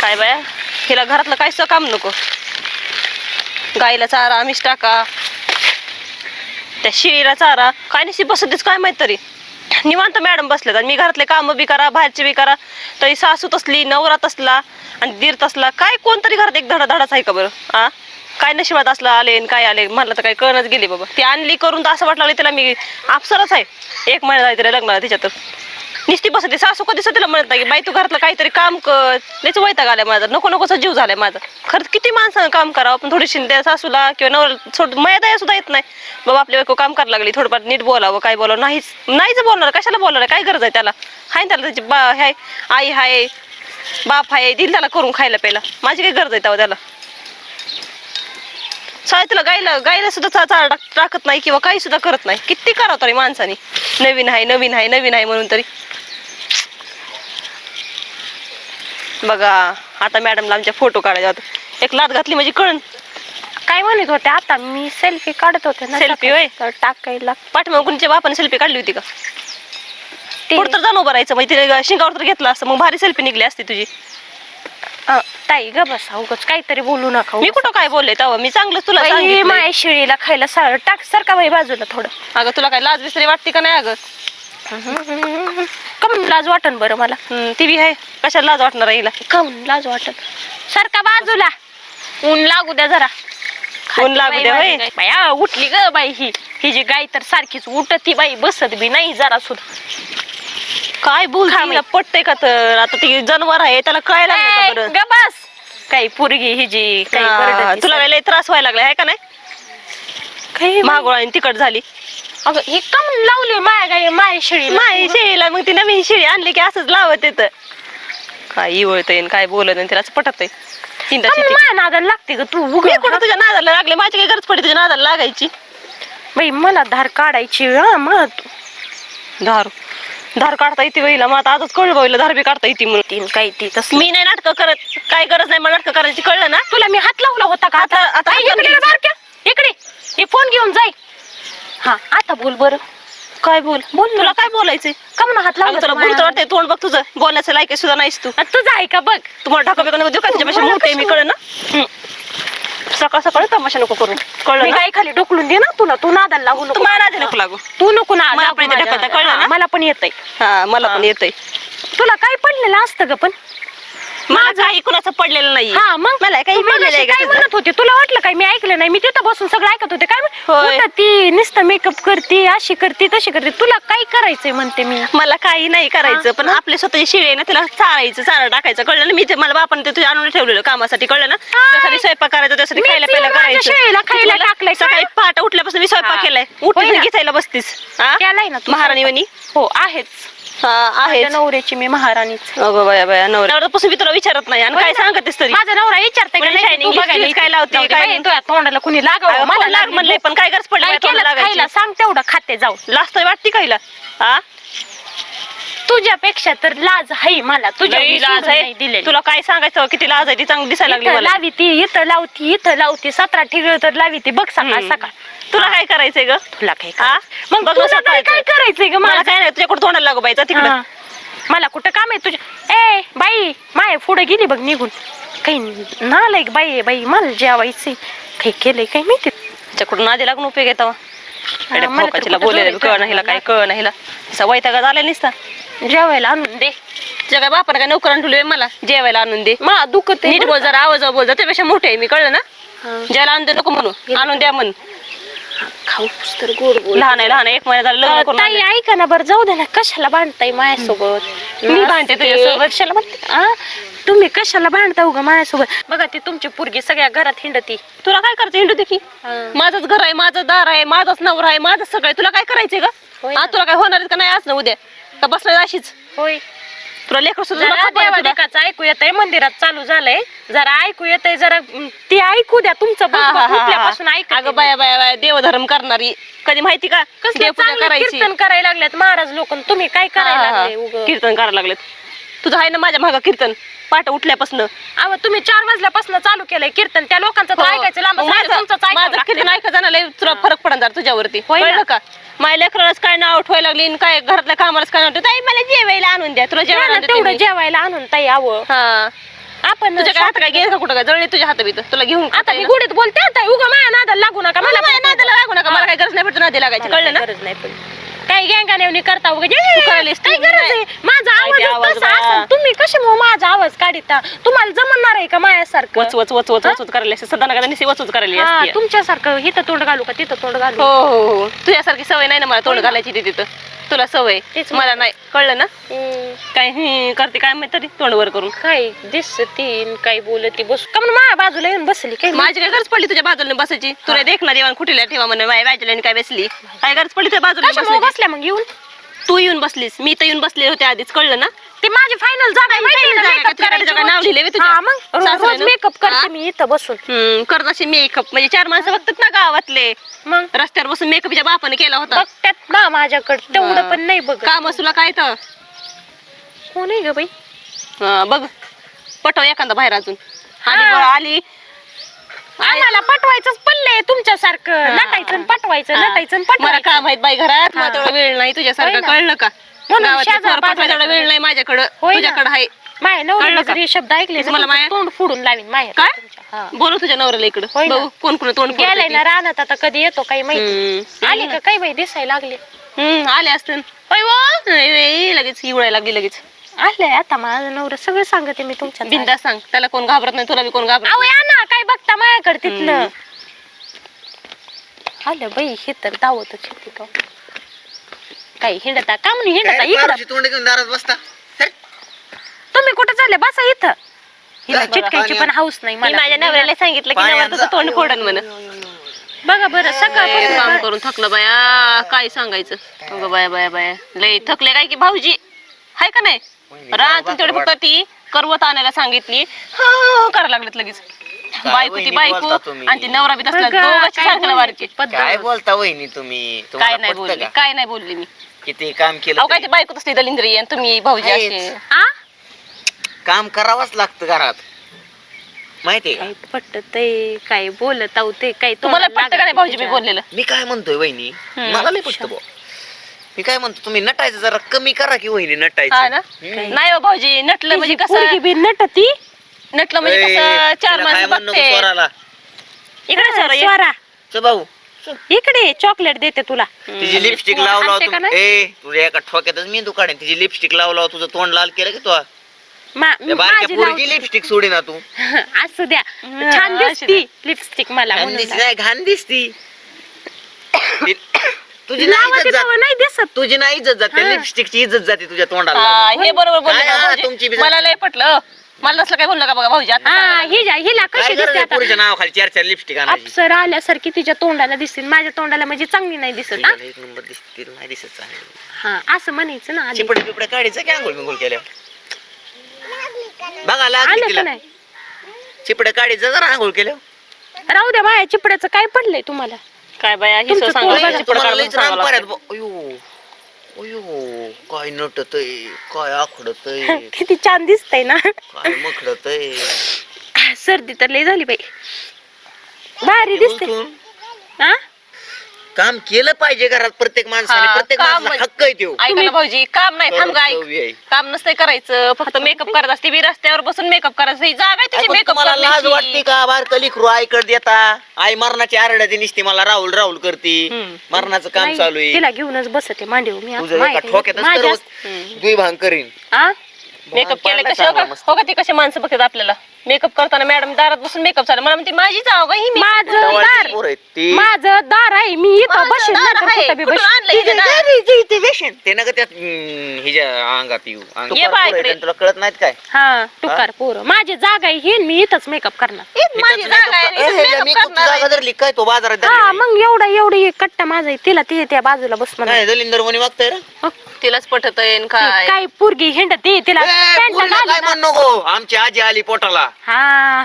काय बाया? हिला घरातलं काहीच काम नको. गाईला चारा आम्हीच टाका. त्या शिळीला चारा. काय नशी बसतेच काय माहीत तरी. निवांत मॅडम बसलेत आणि मी घरातले कामं बी करा बाहेरचे बी करा. तरी सासू तसली नवरा तसला आणि दीर तसला काय कोणतरी घरात एक धडा धडाच आहे का बरं? आ? काय नशिबात असलं आले आणि काय आले म्हणलं तर काय कळणच गेली बाबा. ती आणली करून तर असं वाटलं तिला मी अप्सरच आहे. एक महिना झाली तिला लग्नाला तिच्यात निस्ती बसते सासू कधी तिला म्हणत नाही की बाई तू घरातलं काहीतरी काम कर. लयच वैताग आलाय माझा. नको नकोचा जीव झालाय माझा. खरंच किती माणसानं काम करावं? पण थोडीशी त्या सासूला किंवा नवऱ्याला सोड मया सुद्धा येत नाही. बाबा आपली बायको काम करायला लागली थोडंफार नीट बोलावं काय बोलावं? नाहीच नाहीच बोलणार. कशाला बोलणार काय गरज आहे त्याला? हाय ना त्याला त्याची बा हाय आई हाय बाप हाय दिल त्याला करून खायला प्यायला. माझी काय गरज आहे तेव्हा त्याला? शाळेतला गायला गायला सुद्धा चा- चारा टाक- टाकत नाही किंवा काही सुद्धा करत नाही. किती करावं तरी माणसाने? नवीन आहे नवीन आहे नवीन आहे म्हणून तरी. बघा आता मॅडमला आमच्या फोटो काढायचे होते. एक लात घातली म्हणजे कळण काय म्हणत होते? आता मी सेल्फी काढत होते ना Selfie होय? तर टाकायला. पाठीमाग कुणीच्या बापाने सेल्फी काढली होती का? ते- पुढं तर जाऊन उभं राहायचं म्हणजे तिने शिंगावर तर घेतला असतं मग भारी सेल्फी निघली असती तुझी. अं, ताई ग बसा उगाच काहीतरी बोलू नका मी कुठं काय बोलले तेव्हा? मी चांगलं तुला सांगितलंय. माय शिळीला खायला सार टाक सारखा बाई बाजूला थोडं. अगं तुला काय लाज विसरी वाटते का नाही अगं? कमून लाज वाटन बरं मला? ती बी आहे. कशाला लाज वाटणार हिला? कमून लाज वाटन? सारखा बाजूला? ऊन लागू द्या जरा. ऊन लागू द्या, बाई, आ, उठली ग बाई ही. ही जी गाय तर सारखीच उठती बाई बसत बी नाही जरा सुद्धा. काय हिला? पटतंय का तर? आता ती जनावर आहे त्याला कळायला लागलं का बस. काही पोरगी ही जी काही तुला. लय त्रास व्हायला लागला आहे का नाही? काही महागोळा आणि तिकट झाली. अगं हे कमून लावली माया गाय माय शिळी? नाही शेळीला मग ती नवीन शेळी आणली की असंच लावत येत. काय इवळतय काय बोलत आणि तिला पटत माया नादाला लागते ग तू उघड मी कुठं तुझ्या नादाला लागले? माझी काही गरज पडली तुझ्या नादाला लागायची. बाई मला धार काढायची हा मग. धार. धार काढता येते वहिला मग आता आजच कळलं बघितलं धार बी काढता येते म्हणून. तीन काही ती तस मी नाही नाटकं करत काय गरज नाही मला नाटकं करायची कळलं ना? तुला मी हात लावला होता का आता- आता इकडे हे फोन घेऊन जाय. हा आता बोल बर. काय बोल? बोल तुला काय बोलायचंय? का म्हणून हात लावला तुला बोलतो? वाटतंय तोंड बघ तुझं. बोलण्याचं लायक सुद्धा नाहीस तू. तुझं आहे का? बघ. तुम्हाला ढाका बिका नको देऊ का? त्याच्यापेक्षा मला मोठे मी कळ ना? सकाळ सकाळ तमाशा नको करू. कळलं मी ना? गाय खाली ढोकलून दे ना तुला? तू नादाला लागू नको. तू मला नादी नको लागू. तू नको ना मला पण ढकलता, कळलं ना? मला पण येतंय. हा मला पण येतंय. तुला काय पडलेलं असतं ग पण? मला काही कुणाचं पडलेलं नाही हा मग? मला काही तू पडलेलं मगाशी आहे का काय? म्हणत होती? तुला वाटलं काय? मी ऐकलं नाही. मी तिथं बसून सगळं ऐकत होते. काय म्हण- होय. कुठं ती नुसतं मेकअप करते अशी करते तशी करते. तुला काय करायचंय म्हणते मी? मला काही नाही करायचं हा, पण आपले स्वतःची शिळे आहे ना तिला चारायचं चारा टाकायचं. कळलं ना? मी ते मला बापाने ते तुझ्या आणून ठेवलेलं कामासाठी कळलं ना? त्यासाठी स्वयंपाक करायचं त्यासाठी खायला प्यायला येऊन माझ्या करायचं. खायला टाकलंय, सकाळी पहाटे उठल्यापासून मी स्वयंपाक हा. केलाय. होय उठली ना. घिसायला बसतीस. हा? केलाय ना तू महाराणी वनी हो आहेच. आहे नवऱ्याची मी महाराणीच अगो बाया बाया नवऱ्यापासून मी तुला विचारत नाही आणि होय काय ना. सांगतेस तरी? माझा नवरा विचारते काय लावते, जाऊ दे काय बाई, नाही. तुझ्या तोंडाला कुणी लागावं? मला लाग लागली म्हणले. पण काय गरज पडली काय माझ्या तोंडाला केलं खायला लागायची? सांग तेवढं खाते जाऊ. लाज तर वाटते काहीला हा? तुझ्यापेक्षा तर लाज आहे मला. तुझ्या लई लाज नाही आहे. दिलेली. तुला काय सांगायचं? किती लाज आहे ती चांगली दिसायला लागली मला. लावी ती इथं लावती इथं लावती. सतरा ठिगळ तर लावी ती. बघ सकाळ हम्म. सकाळ. तुला काय करायचंय ग? तुला काय हा? मग बघ तुला कसं काय काय करायचं. करायचंय ग मला मला काय नाही तुझ्याकडे तोंडाला लागू बाईचा तिकडे. हा. मला कुठं काम आहे तुझ्या? ए बाई माय पुढे गेली बघ निघून. काही नालायक बाई आहे बाई मला जेवायचंय. काही केलंय काय माहिती? त्याच्याकडून नादी लागून उपयोग येतो मला तर कुठं बोलायला जोरात कळ नाही हिला काय कळ नाही हिला. तिचा वैतागा झाला निसता. जेवायला आणून दे. तुझ्या काय बापाने काय नोकरान ठेवले मला? जेवायला आणून दे. मा दुखत नीट बोल जरा आवाज बोल जा त्यापेक्षा मोठे आहे मी कळलं ना? जेवायला आणून दे नको म्हणू आणून द्या म्हण खाऊ तर गोड गोड लहान आहे लहान आहे. एक महिना झाला लग्न करून ताई आणलंय. ऐका ना बरं जाऊ दे ना. कशाला भांडताय माझ्यासोबत? मी भांडते तुझ्यासोबत. कशाला भांडते आ? तुम्ही कशाला भांडता उगा माझ्यासोबत? बघा ती तुमची पोरगी सगळ्या घरात हिंडती. तुला काय करायचं? हिंडू दे की. माझंच घर आहे माझं दार आहे माझाच नवरा आहे माझं सगळं आहे. तुला काय करायचंय होय का ना. तुला काय होणार आहे का नाही? आज ना उद्या. का बसणार अशीच? होय. तुला लेकर सुद्धा जरा तुला? देवादिकाचं ऐकू येतंय मंदिरात चालू झालंय जरा ऐकू येतंय जरा अं, ते ऐकू द्या तुमचं हा, हा, हा, हा. ऐकते अगं. बाया बाया बाया देवधर्म करणारी कधी माहिती का कसलं देवपूजा चांगलं करायची कीर्तन करायला लागल्यात महाराज लोक तुम्ही काय हा, करायला हा, लागले. उगं? कीर्तन करायला लागलेत तुझं आहे ना माझ्या मागं कीर्तन. पाठ उठल्यापासून. अहो तुम्ही चार वाजल्यापासून चालू केलंय कीर्तन. त्या लोकांचं तर ऐकायचं लांब हो. माझं माझं कीर्तन ऐकायचं लय तुला फरक पडणार तुझ्यावरती. होय ना. कळलं का? माझ्या लेकरालाच काय नाव ठेवायला लागली आणि काय घरातल्या कामालाच काय नाव ताई मला जेवायला आणून द्या. तुला जेवायला आणून देते तेवढं मी. जेवायला आणून ताई आवं हा. आपण तुझ्या काय हात काय गेल का कुठं काय? जळले तुझ्या हात बीत तुला घेऊन आता मी गुडीत बोलते आता उगा माझ्या नादाला लागू नका. मला मला माझ्या नादाला लागू नका. मला काय गरज नाही पडत नादी लागायची. कळलं ना? गरज नाही पण काही गँगा नेवणी करता. काय गरज आहे? माझा आवाज तसा. असेल. तुम्ही कसे मग माझा आवाज काढिता? तुम्हाला जमणार आहे का माझ्यासारखं वच वच वच वच करायला असते. सदा नका निसी वच वच करायला हा, असते. तुमच्यासारखं इथं तोंड घालू का तिथं तोंड घालू? हो हो हो. तुझ्यासारखी सवय नाही ना मला तोंड घालायची ती तिथं. तुला सवय? तेच मला नाही. कळलं ना? हम्म, काय हं, करते काय माहीत तरी तोंड वर करून. काय दिसतीन काय बोलती? बस का म्हणून माझ्या बाजूला येऊन बसली काय माझी काय गरज पडली तुझ्या बाजूला बसायची? तुला देख ना देवान कुठेला ठेवा म्हणे माझ्या बाजूला काय बसली? काय गरज पडली तुझ्या बाजूला कशामुळे बसल्या मग येऊन? तू येऊन बसलीस मी तर येऊन बसले होते आधीच कळलं ना? ते माझी फायनल जागा आहे, माहिती आहे ना, final जागा आहे, makeup तुझ्या करायची त्याच्याकडे नाव. हा, मग रोज-. रोज मेकअप करते? मी इथं बसून. करत अशी मेकअप म्हणजे चार माणसं बघतात ना गावातले. मग? रस्त्यावर बसून मेकअपच्या बापाने केला होता. बघतात ना माझ्याकडे तेवढं. पण नाही बघ काम तुला काय तर. कोण आहे ग बाई? हा, बघ. पटव एखादा बाहेर अजून. हा. आली आम्हाला पटवायचंच पडलंय तुमच्यासारखं. नटायचं हा. नटायचं मला पटवायचं काम आहेत बाई घरात मला. तेवढा वेळ नाही तुझ्यासारखं होय ना. कळलं का म्हणून गावातले शेजार पोरं पाठवायला तेवढा. वेळ नाही माझ्याकडं होय ना. तुझ्याकडे आहे माझ्या नवऱ्याने कळलं का? जर हे शब्द ऐकले तेच मला ना, माया- तोंड फोडून लावीन माहेर काय? तुमच्या. हा. बोलू तुझ्या नवऱ्याला इकडं होय ना. बघू कोण कोण तोंड गेलाय ते. ना रानात आता कधी येतो काही माहिती हम्म. आले का काही बाई दिसायला लागले हम्म आले असते लगेच हिवळायला लागली लगेच आले आता माझा नवरा सगळं सांगते मी तुमच्या बिंदा सांग त्याला कोण घाबरत नाही तुला बी कोण घाबरत अहो. या ना काय बघता माझ्याकडे तिथनं. आलं बाई हे तर दावतच होती का काही हिंडता का म्हणून हिंडता इकडं? तोंड घेऊन दारात बसता? हट. तुम्ही कुठे चालले? बसा इथं. हिला चिटकायची पाणी. हाऊस नाही मी मला. माझ्या नवऱ्याला सांगितलं की नवरा तुझं. तोंड फोडन म्हण बघा बरं काम सकाळ करून थकलं बाया. काय सांगायचं? अगं बाया बाया बाया. लय थकले काय की भाऊजी? हाय का नाही? बाबा, तेवढी फक्त ती करवत आणायला सांगितली हा करायला लागलेत लगेच बायको ती वहिनी बायको बोलता तुम्ही? आणि ती नवरा बी तसला बघा, दोघांची काय सारखं. बोलता वहिनी तुम्ही काय तुम्हाला नाही पटतं बोलली का? काय नाही बोलली मी किती काम केलं अहो काय तरी? ती बायको तसली दलिंद्री आणि तुम्ही भाऊजी आहेच. असे आ? काम करावंच लागतं घरात माहितीये का काय पटत काय बोलत आहो ते काय तुम्हाला पटतं का नाही भाऊजी मी. बोललेलं मी काय म्हणतोय वहिनी. मला लय पटतं बुवा. मी काय म्हणतो तुम्ही नटायचं जरा कमी करा की वहिनी हा नटायचं. नाही हो भाऊजी नटलं म्हणजे कसं बी नटती? नटलं म्हणजे ए, कसं चार तिला काय माणसं म्हणू नको बघते. स्वराला? इकडे सर ये. स्वरा. च भाऊ इकडे चॉकलेट देते तुला. तिची लिपस्टिक तू लाव लाव आणते का तू. ए तुझ्या एका ठोक्यातच मी तू काढेन तिची लिपस्टिक लाव लाव तुझं तोंड लाल केलं की तू? त्या मा- बारक्या माझी पोरगी लावते. लिपस्टिक सोडी ना तू. असू द्या. छान अशी दिसती लिपस्टिक मला घाण म्हणून दिसती नाही घाण दिसती. ती- तुझी नाही लावा इज्जत ती जात तेव्हा नाही दिसत तुझी नाही इज्जत जाते. लिपस्टिकची इज्जत जाते तुझ्या तोंडाला हा, हे बरोबर बोलले काय का हा, भाऊजी? तुमची बी मला लय पटलं मला तसलं काय बोललं का बघा भाऊजी आता हा. हिला हिला काय कशी गरज दिसते आहे आता पुरीच्या नावाखाली चार चार लिपस्टिक आणायची अप्सर आल्यासारखी तिच्या तोंडाला दिसते माझ्या तोंडाला म्हणजे चांगली नाही दिसत हा? तुझ्याला एक नंबर दिसते नाही दिसत चांगली. हा असं म्हणायचं ना आधी. चिपडे पिपडे काढायचं की आंघोळ बिंघोळ केल्या बघा लागली आलं का तिला नाही चिपडे काढायचं जरा आंघोळ केल्या राहू द्या माझ्या चिपड्याचं काय पडलंय तुम्हाला काय बाया हिसो तुमचं सांगा तोंड बघा. चिपड तुम्हाला काढून लईच सांगावं राम पाऱ्यात लागतं. ब- अयो अयो काय नटतय काय आखडतय. किती छान दिसतंय ना. काय मखडतय. सर्दी तर लय झाली बाई. भारी दिसते हा काम केलं पाहिजे घरात प्रत्येक माणसाने हा, प्रत्येक काम माणसाला म्हणजे- हक्क आहे त्यो. ऐका ना भाऊजी काम नाही थांब गा कर्तव्य आहे. ऐक. काम नसतंय करायचं फक्त मेकअप करत असते मी रस्त्यावर बसून मेकअप करायचं ही जागा आहे तुझी मेकअप तुम्हाला लाज वाटते का? बारकं लिखरू आईकड देता. आई मरणाची आरड्याची निसते मला राहुल राहुल करती. मरणाचं काम नाही, चालू आहे. तिला घेऊनच बसते मांडीवर. मी तुझं एका ठोक्यातच माझ्या- दुई भांग करीन. हा? मेकअप केले कसे हो का ते कसे माणसं बघतात आपल्याला? मेकअप करताना मॅडम दारात बसून मेकअप चालू. मला म्हणते माझी जाव का ही माझं दार. ती. माझं दार आहे मी इथं माझं बसेल दार नंतर आहे. कुठं बी कुठून बसेल. हे दार? ते नका त्यात हम्म, हिच्या अंगात येऊ. अंग ये बा इकडे. तुला कळत नाहीत काय? हा. टुकार पोरं. माझी जागा आहे ही आणि मी इथंच मेकअप करणार. हीच माझी जागा आहे, makeup करणार आहे. जागा धरली काय तो बाजारात हा धरली मग एवढा एवढी एक कट्टा माझा आहे. तिला ते त्या बाजूला बस म्हणा काय दलिंदर म्हणे रे? तिलाच पटत काय? काय पोरगी हिंडते तिला घाली काय. म्हण नको आमची आजी आली पोटाला. हा.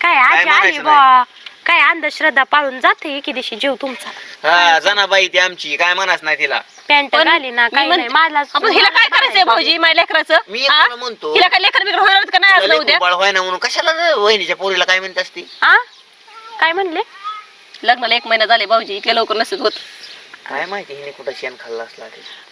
काय आजी आली म्हणायचं बा काय अंधश्रद्धा पाळून जाते एके दिवशी जीव तुमचा? हा जनाबाई ती आमची. काय म्हणाच नाही तिला? पॅन्ट पण घाली ना मी काय नाही म्हणते, मला आपण हिला काय करायचंय भाऊजी माझ्या लेकराचं? मी हा? तुला म्हणतो? हिला काय लेकर बिकर होणार का नाही आज ना उद्या? बाळ व्हाय ना म्हणून कशाला रे? वहिनीच्या पोरीला काय म्हणत असती? हा काय म्हणले? लग्नाला एक महिना झाले भाऊजी इतक्या लवकर नसत होत. काय माहिती हिने कुठं शेण खाल्लं असला.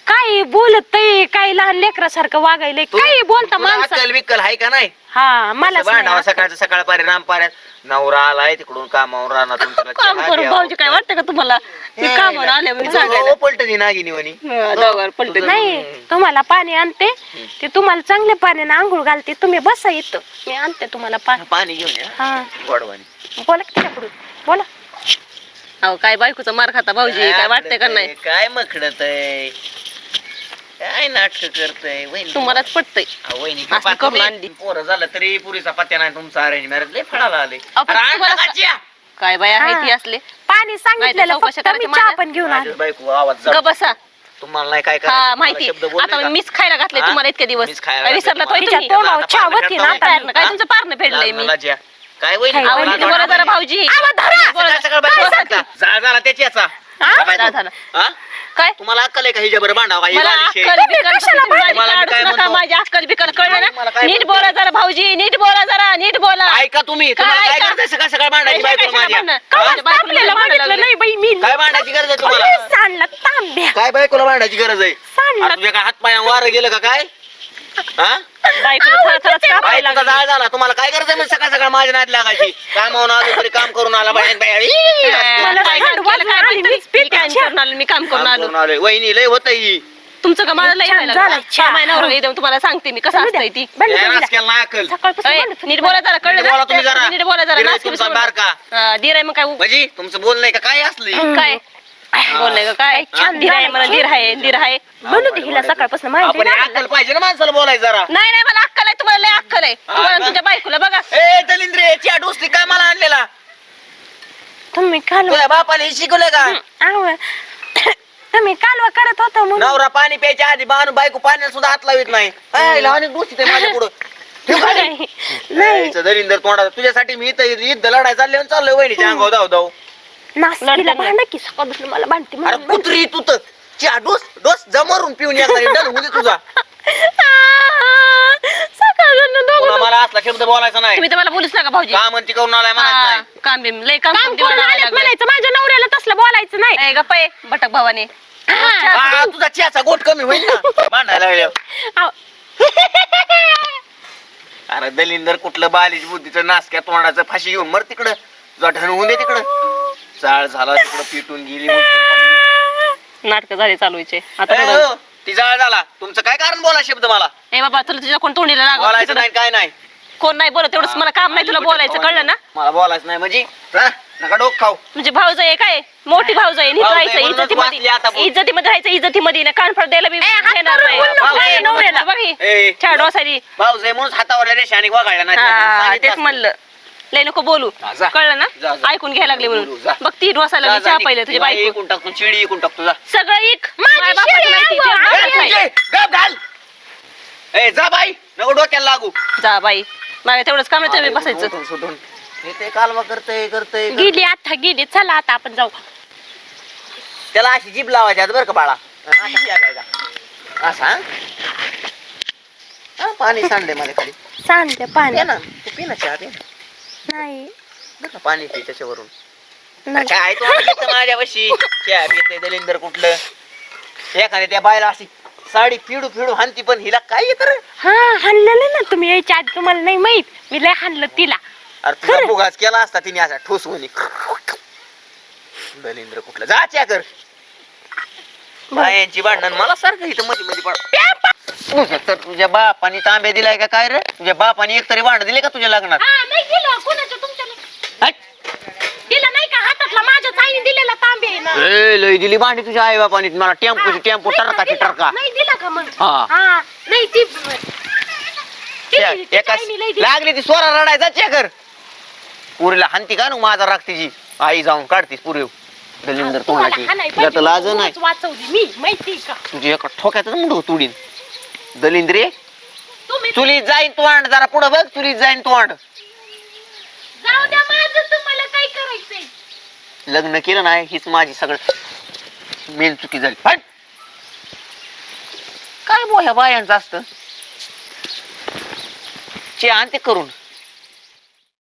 काय बोलत काय लहान लेकरासारखं वागायलंय तू- काय बोलता तुला माणसा? अक्कल आहे का नाही? हा मला भांडावा सकाळचं सकाळ पारी राम पाऱ्यात नवरा आलाय तिकडून कामावर राहणार काम करून भाऊजी काय वाटतं का तुम्हाला? मी कामावर नागिनी म्हणी. दोघांवर. नाही तुम्हाला पाणी आणते ते तुम्हाला चांगल्या पाण्याने आंघोळ घालते तुम्ही बसा इथं. मी आणते तुम्हाला पाणी. पाणी घेऊन या. हा. गोडवानी. बोला की बोला. अहो काय बायकोचा मार खाता भाऊजी काय वाटतंय का नाही काय मखडत आहे काय नाटक करतय वहिनी तुम्हालाच पटतंय अहो, वहिनी असली गप्पा करून तुम्ही. आणली. पोरं झालं तरी पुरीचा पत्या नाही तुमचा अरेंज मॅरेज लय फळाला आले अरे, तुम्हाला? काय बाया आहे हा. ती असले पाणी सांगितलेलं चौकशी फक्त मी करायची चहा माझ्या? पण घेऊन आले माझ्याच बायको आवाज जाऊ. ग बसा तुम्हाला नाही काय हा करायचं, माहिती तुम्हाला शब्द बोलले आता का? मीच खायला घातले हा? तुम्हाला इतके दिवस मीच खायला काय घातले विसरला तुम्हाला. तो तिच्या तोंडावर चहा होती ना. आता. काय तुमचं पारणं फेडलंय मी. काय काय नीट बोला जरा भाऊजी सकाळ सकाळ बायको बोला सांगता. जाळ झाला त्याची याचा हा? हा? काय तुम्हाला अक्कल आहे का भांडावं? ही मला बालिश आहे. अक्कल बिकल कशाला तुम्ही माझी तुम्हाला मी काढूच काय नका म्हणतो? माझी अक्कल बिकल कळलं मला ना काय नीट म्हणतो? बोला जरा भाऊजी नीट बोला जरा नीट बोला ऐका तुम्ही काय तुम्हाला काय ऐका? करताय सकाळ सकाळ भांडायची काय काय माझ्या? हा? आपल्याला. नाही बाई मी काय भांडायची गरज आहे तुम्हाला सांडला तांब्या काय बायकोला भांडायची गरज आहे सांडला आता तुझ्या काय हात पाया वारं गेलं का काय हा. जाळ झाला. तुम्हाला काय करायचं म्हणजे सकाळ सकाळ माझ्या नाद लागायची. कामावून आलो तरी काम करून आला बाहेर मला आली? मीच मी काम. करून आलो मी काम करून काम आलो. करून आलोय. वहिनी लय होत ही. तुमचं का मला लई छान व्हायला झालं, लागलं. छान. हा, माझ्या नवरा येतो तुम्हाला सांगते मी कसं असतंय ती. केला अय, नीट बोला जरा कळलं? बोला तुम्ही जरा. ना नीट बोला जरा. तुमचा बारका. हा, दिराय मग काय म्हणजे तुमचं बोल नाही का? काय असली काय? बोलले काय? छान धीर आहे. मला धीर आहे धीर आहे. बनू दे हिला सकाळपासून माहिती आपण नाही अक्कल पाहिजे ना माणसाला बोलायचं जरा. नाही नाही मला अक्कल आहे तुम्हाला लय अक्कल आहे. तुम्हाला? तुमच्या बायकोला बघा. ए दलिंद्रे च्या डोसली काय मला आणलेला? तुम्ही कालवा तुझ्या बापाने हे का? आव. तुम्ही कालवा करत होता म्हणून. नवरा पाणी प्यायच्या आधी बाण बायको पाण्याला सुद्धा हात लावित नाही. ए, लहान एक गोष्टी ते माझ्या पुढं. ठेव खाली. नाही नाही. यायचं दलिंदर तोंडात तुझ्यासाठी मी इथं युद्ध लढाय चालले आणि चाललोय वहिनीच्या अंगावर धाव धाव नासकीला लढलं भांडा की सकाळपासून मला भांडते अरे म्हणून. कुत्री तू तर. च्या डोस डोस जमरून पिऊन येणार डन होऊ दे तुझा. दोघं मला असला शब्द बोलायचा नाही. तुम्ही तर मला बोलूच नका भाऊजी. का म्हणती करून आलाय म्हणायचं हा, नाही. काम बिम लय काम काम करून करून दिवाळा आलेत लागलाय. म्हणायचं माझ्या नवऱ्याला तसलं बोलायचं नाही. गप्प आहे भटक भावाने. हा, तुझा चहाचा गोट कमी होईल ना. भांडायला लागल्यावर. आव. अरे दलिंदर कुठलं बालिश बुद्धीचं नासक्या तोंडाचं फाशी घेऊन मर तिकडं. तुझा होऊन दे तिकडं. चाळ झाला तिकडं पिटून गेली नाटक झाले चालूचे. आता ए. हो, ती जाळ झाला. तुमचं काय कारण बोला शब्द मला? ए बाबा तुला तुझ्या कोण तोंडीला लागलं? बोलायचं तिकडं नाही काय नाही. कोण नाही बोलत तेवढंच मला काम नाही तुला बोलायचं कळलं ना? मला बोलायचं नाही म्हणजे नका डोक खाऊ. म्हणजे भाऊज आहे काय? मोठी भाऊज आहे नीट राहायचं म्हणूनच इज्जतीमध्ये वाचली आता बोल. इज्जतीमध्ये राहायचं इज्जतीमध्ये ना कान फड द्यायला बी हात घेणार करून नाही. बोल नको. ए, नवऱ्याला. बघ ही. ए, छान डोसारी भाऊ जे म्हणून हातावर रेषा आणि वगाळल्या नाही हा तेच. म्हणलं. लय नको बोलू. हा, जा. कळलं जा, ना? जा. ऐकून घ्यायला लागले बोलू, म्हणून जा. बघ ती डोसा जा, जा, चहा. पहिलं तुझी बाई बायको. टाकतो चिडी इकून टाकतो जा. सगळं माझी माझ्या बापाचं शिळी माहिती, तुझ्या ए. तुझे, गप घाल. ए जा बाई. नको डोक्याला लागू. जा बाई. मला तेवढंच काम आहे बसायचं. सुटून, सुटून. हे ते कालवा करतय करतय गेली आता गेली. चला आता आपण जाऊ. त्याला अशी जीभ लावायची आता बरं का बाळा. असा हा? हा, पाणी सांडले मला खाली. सांगते पाणी. ना तू पी ना चहा पी ना. नाही. बरं का, पाणी पी त्याच्यावरून. नाही. काय तू चहा पिते दलिंदर कुठलं? एखाद्या त्या बायला अशी साडी फिडू फिडू हानती पण हिला काय येत रे हा हाणलेलं ना तुम्ही यायच्या आधी तुम्हाला नाही माहीत. मी लय हाणलं तिला. अरे तुझा बुगाच केला असता तिने असा ठोस होणी दलिंद्र कुठलं? जा च्या कर बायांची भांडण मला सारखं इथं मध्ये मध्ये पड. तर तुझ्या बापानी तांबे दिलाय का काय रे? तुझ्या बापानी एक तरी भांड दिले का तुझ्या लग्नात? हा नाही दिलं. कोणाच्या? तुमच्या हट. दिलं नाही का? हातातला माझ्या आईने दिलेला तांबे आहे ना? ए, लय दिली भांडी तुझ्या आई बापानी मला टेम्पोची टेम्पो नाही का? टरकाची दिला? टरका. नाही दिला का मग? हा. हा नाही ती त्या- दिली, तिच्या एकाच आईने लय दिली. लागली ती स्वरा रडायचा चेकर पुरीला हानती का नु माझा राग तिची? आई जाऊन काढतीस पुरी दलिंदर तुम्हाला तोंडाची. हाणाय तुला तर पाहिजे, लाज नाही. रोज वाचवली मी माहिती का? तुझी एका ठोक्यातच मुंड तुडीन दलिंद्रे तुम्ही चुलीत जाईन तोंड जरा पुढं बघ चुलीत जाईन तोंड. जाऊ द्या माझं तुम्हाला काय करायचंय? लग्न केलं नाही हीच माझी सगळं मेन चुकी झाली. हट! काय बो ह्या बायांचं असतं? चे आणते करून.